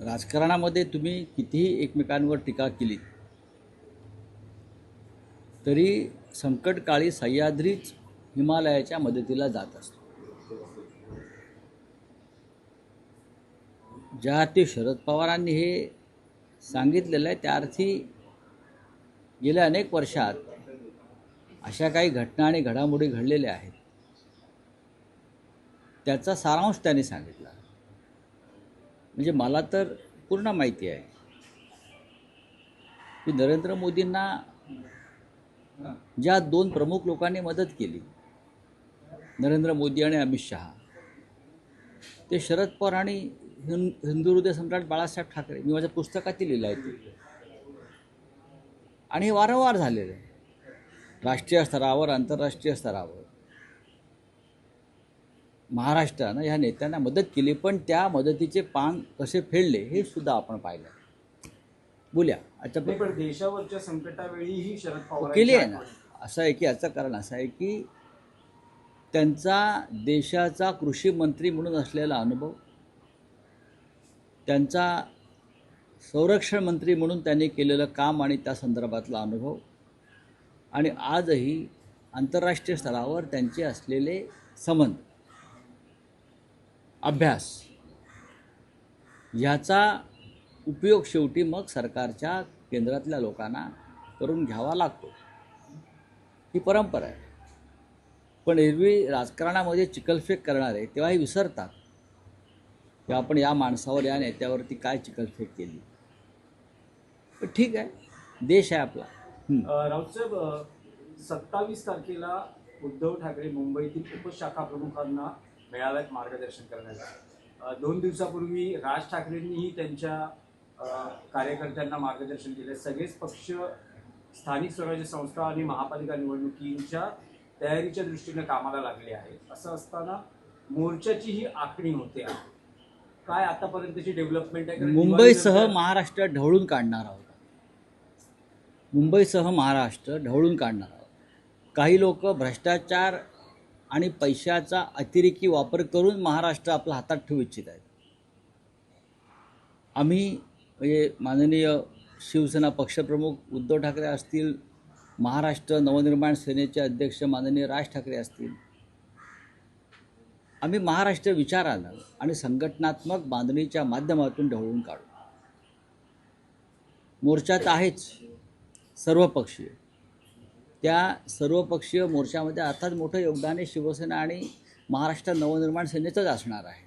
राजकारणामध्ये तुम्ही कितीही एकमेकांवर टीका केली तरी संकटकाळी सह्याद्रीच हिमालयाच्या मदतीला जात असतो. ज्या ते शरद पवारांनी हे सांगितलेलं आहे त्या अर्थी गेल्या अनेक वर्षात अशा काही घटना आणि घडामोडी घडलेल्या आहेत. त्याचा सारांश त्यांनी सांगितला. म्हणजे मला तर पूर्ण माहिती आहे. की नरेंद्र मोदींना ज्या दोन प्रमुख लोकांनी मदत केली नरेंद्र मोदी आणि अमित शहा ते शरद पवार आणि हिं हिंदू हृदय सम्राट बाळासाहेब ठाकरे. मी माझ्या पुस्तकातील लिहिलं आहे ते. आणि हे वारंवार झालेलं आहे. राष्ट्रीय स्तरावर आंतरराष्ट्रीय स्तरावर. महाराष्ट्रानं ह्या नेत्यांना मदत केली पण त्या मदतीचे पांग कसे फेडले हे सुद्धा आपण पाहिलं. बोलूया. आता पण देशावरच्या संकटावेळीही शरद पवार केली आहे ना. असं आहे की याचं कारण असं आहे की त्यांचा देशाचा कृषी मंत्री म्हणून असलेला अनुभव त्यांचा संरक्षण मंत्री म्हणून त्यांनी केलेलं काम आणि त्या संदर्भातला अनुभव आणि आजही आंतरराष्ट्रीय स्तरावर त्यांचे असलेले संबंध. अभ्यास. ह्याचा उपयोग शेवटी मग सरकारच्या केंद्रातल्या लोकांना करून घ्यावा लागतो. ही परंपरा आहे. पण एरवी राजकारणामध्ये चिकलफेक करणारे तेव्हाही विसरतात की आपण या माणसावर या नेत्यावरती काय चिकलफेक केली. पण ठीक आहे. देश आहे आपला. राऊतसाहेब सत्तावीस तारखेला उद्धव ठाकरे मुंबईतील उपशाखा प्रमुखांना मेळाव्यात मार्गदर्शन करण्यात आलं. दोन दिवसापूर्वी राज ठाकरेंनीही त्यांच्या कार्यकर्त्यांना मार्गदर्शन केले. सगळेच पक्ष स्थानिक स्वराज्य संस्था आणि महापालिका निवडणुकींच्या तयारीच्या दृष्टीने कामाला लागले आहेत. असं असताना मोर्चाची ही आखणी होते. काय आतापर्यंतची डेव्हलपमेंट आहे? मुंबईसह महाराष्ट्र ढवळून काढणार आहोत. मुंबईसह महाराष्ट्र ढवळून काढणार आहोत. काही लोक भ्रष्टाचार आणि पैशाचा अतिरेकी वापर करून महाराष्ट्र आपला हातात ठेवू इच्छित आहेत. आम्ही म्हणजे माननीय शिवसेना पक्षप्रमुख उद्धव ठाकरे असतील महाराष्ट्र नवनिर्माण सेनेचे अध्यक्ष माननीय राज ठाकरे असतील आम्ही महाराष्ट्र विचारानं आणि संघटनात्मक बांधणीच्या माध्यमातून ढवळून काढू. मोर्चा तर आहेच सर्वपक्षीय. त्या सर्वपक्षीय मोर्चामध्ये अर्थात मोठं योगदान हे शिवसेना आणि महाराष्ट्र नवनिर्माण सेनेचंच असणार आहे.